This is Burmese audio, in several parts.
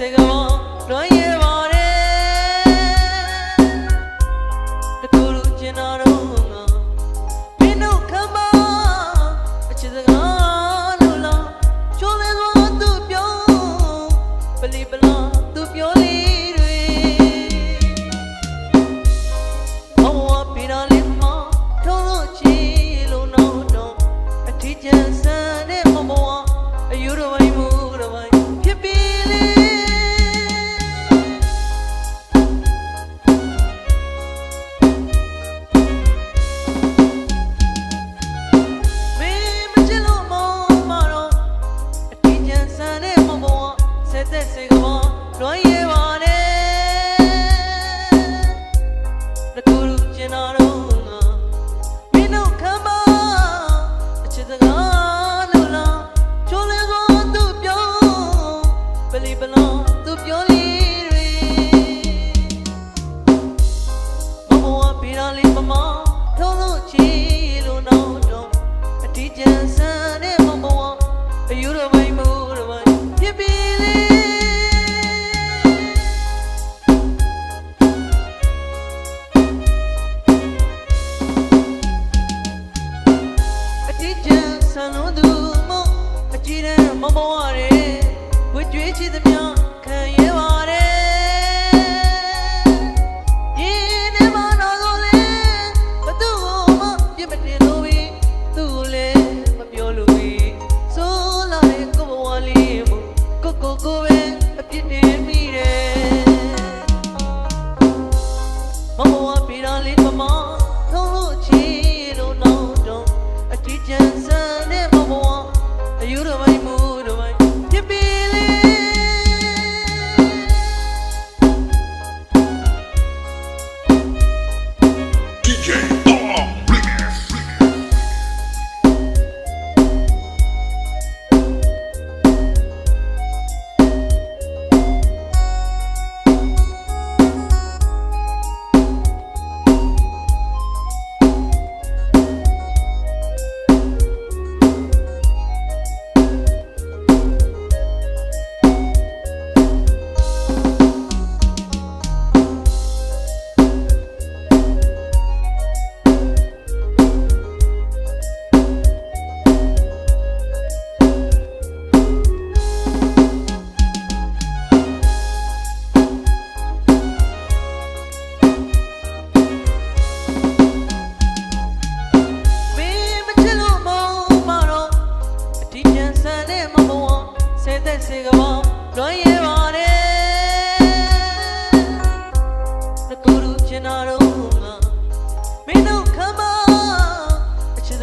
Sega, no, yeah. ဆက်ဆွေကမောလွန်ရပါနဲ့တကူလူကျင်တော်တော့ငါမင်းတို့ခံပါအချစ်စကားလို့လားချိုးလဲကောသူပြောပလီပလောသူပြောလေတွေမမောပြီးတော့လေးမမထုံးလို့ချီလို့တော့တော့အတီးကျန်စမ်းတဲ့မမောအယူတော်ပိုင်း ချစ်သမျှခံရပါတယ်ဒီနေမတော်လို့လေဘသူ့ကိုမှပြစ်မတင်လို့ပဲသူ့ကိုလည်းမပြောလို့ပဲဆိုလာရဲ့ကိုဘဝလေးမို့ကိုကိုကိုပဲအပြစ်တင်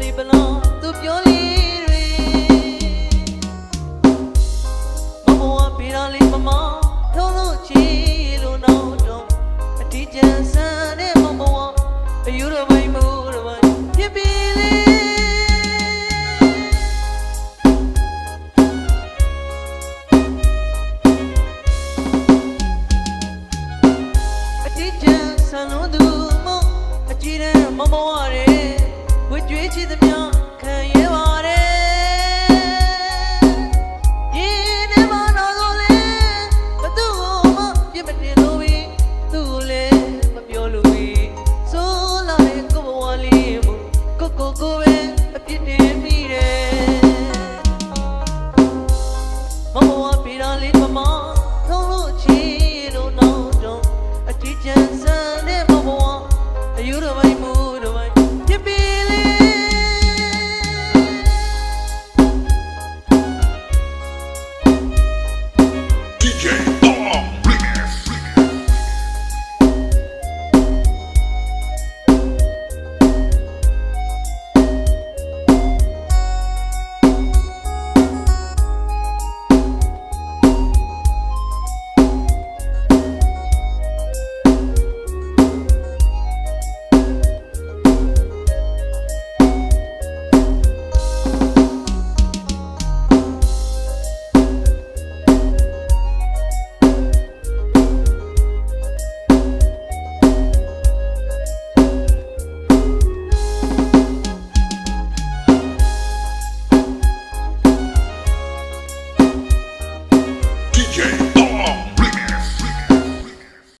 လီပလွန်သူပြောလေးတွေမဘဝပြေတော်လေးမမထုံးလို့ချီလို့နောက်တော့အတီးကျန်ဆန်တဲ့မဘဝအယူတော်မိုင်မို့တော်မိုင်ဖြစ်ပြီလေအတီးကျန်ဆန်လို့သူမအကြည့်တဲ့မဘဝရဲ့ ဝကြွေးချစ်သမျှခံရပါတယ်ရင်းနဲ့မနာတော့လေဘသူ့ကိုမှပြစ်မတင်လို့ပြီသူ့ကိုလည်းမပြောလို့ပြီဆိုလာတဲ့ကိုဘဝလေးကိုကိုကိုကိုပဲအပြစ်တင်မိတယ်မမဝပြတော်လေးမမထုံးလို့ချီလို့တော့တော့အတီးချမ်းစမ်းတဲ့ဘဝအယူတော်မိုင်မူ